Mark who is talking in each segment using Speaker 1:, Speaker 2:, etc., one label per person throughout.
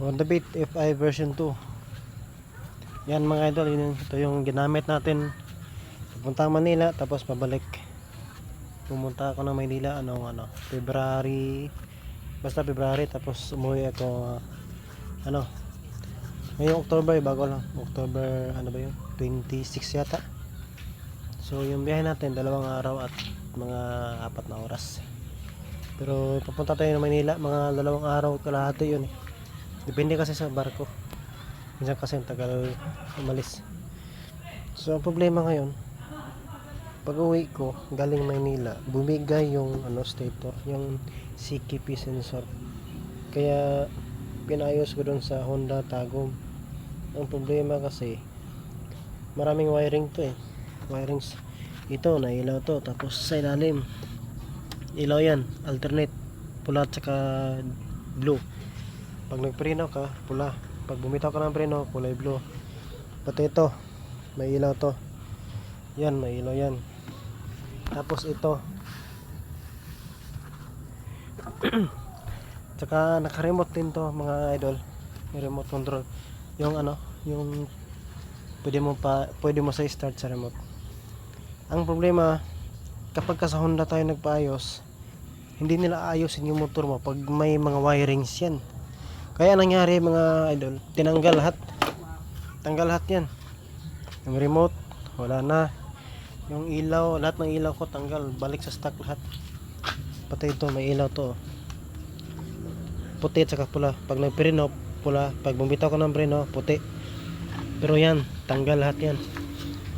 Speaker 1: Honda Beat FI version 2 yan mga idol ito yung ginamit natin. Pupunta Manila tapos pabalik. Pumunta ako ng Maynila anong ano February. Basta February tapos umuwi ako ah, ano ngayong October bago lang. October ano ba yun? 26 yata. So yung biyahe natin dalawang araw at mga apat na oras. Pero papunta tayo ng Manila mga dalawang araw kalahati yun eh depende kasi sa barko. Minsan kasi tagal umalis. So ang problema ngayon pag uwi ko galing Maynila bumigay yung ano stator yung CKP sensor. Kaya pinayos ko doon sa Honda Tagum ang problema kasi maraming wiring to eh. Wirings ito na ilaw to tapos sa ilalim ilaw yan alternate pula at saka blue pag nagpreno ka pula. Pag bumitaw ka ng preno kulay blue. Pati ito may ilaw to. Yan may ilaw yan. Tapos ito. Tsaka naka-remote din to mga idol. May remote control. Yung ano yung pwede mo pa pwede mo sa start sa remote. Ang problema kapag ka sa Honda tayo nagpaayos hindi nila aayusin yung motor mo pag may mga wirings yan kaya nangyari mga idol tinanggal lahat. Tanggal lahat yan. Yung remote wala na. Yung ilaw lahat ng ilaw ko tanggal. Balik sa stock lahat. Pati ito may ilaw to oh. puti at saka pula. Pag nagpreno pula. Pag bumitaw ko ng preno puti. Pero yan tanggal lahat yan.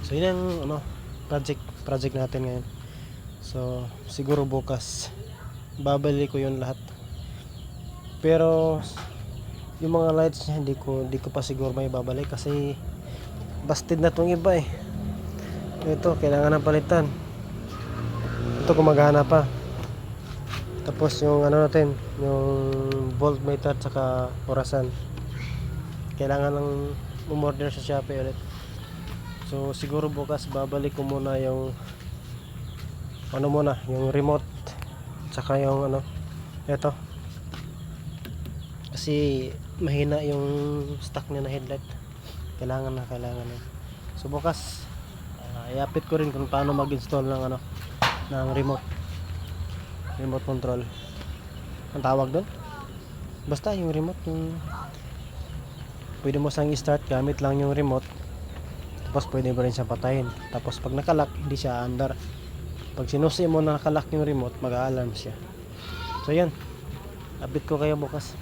Speaker 1: So yun ang ano project project natin ngayon. So siguro bukas babalik ko yun lahat. Pero yung mga lights niya hindi ko hindi ko pa siguro may babalik kasi busted na tong iba eh. Ito kailangan ng palitan. Ito gumagana pa. Tapos yung ano natin yung voltmeter tsaka orasan. Kailangan ng umorder sa Shopee ulit. So siguro bukas babalik ko muna yung ano muna yung remote. Tsaka yung ano ito kasi mahina yung stock niya na headlight. Kailangan na kailangan na. So bukas ah, iapit ko rin kung paano mag install ng ano ng remote. Remote control. Ang tawag doon? Basta yung remote yung pwede mo sang i-start gamit lang yung remote. Tapos pwede mo rin siyang patayin. Tapos pag nakalock hindi siya under. Pag sinusi mo na nakalock yung remote mag-alarm siya. So yan update ko kayo bukas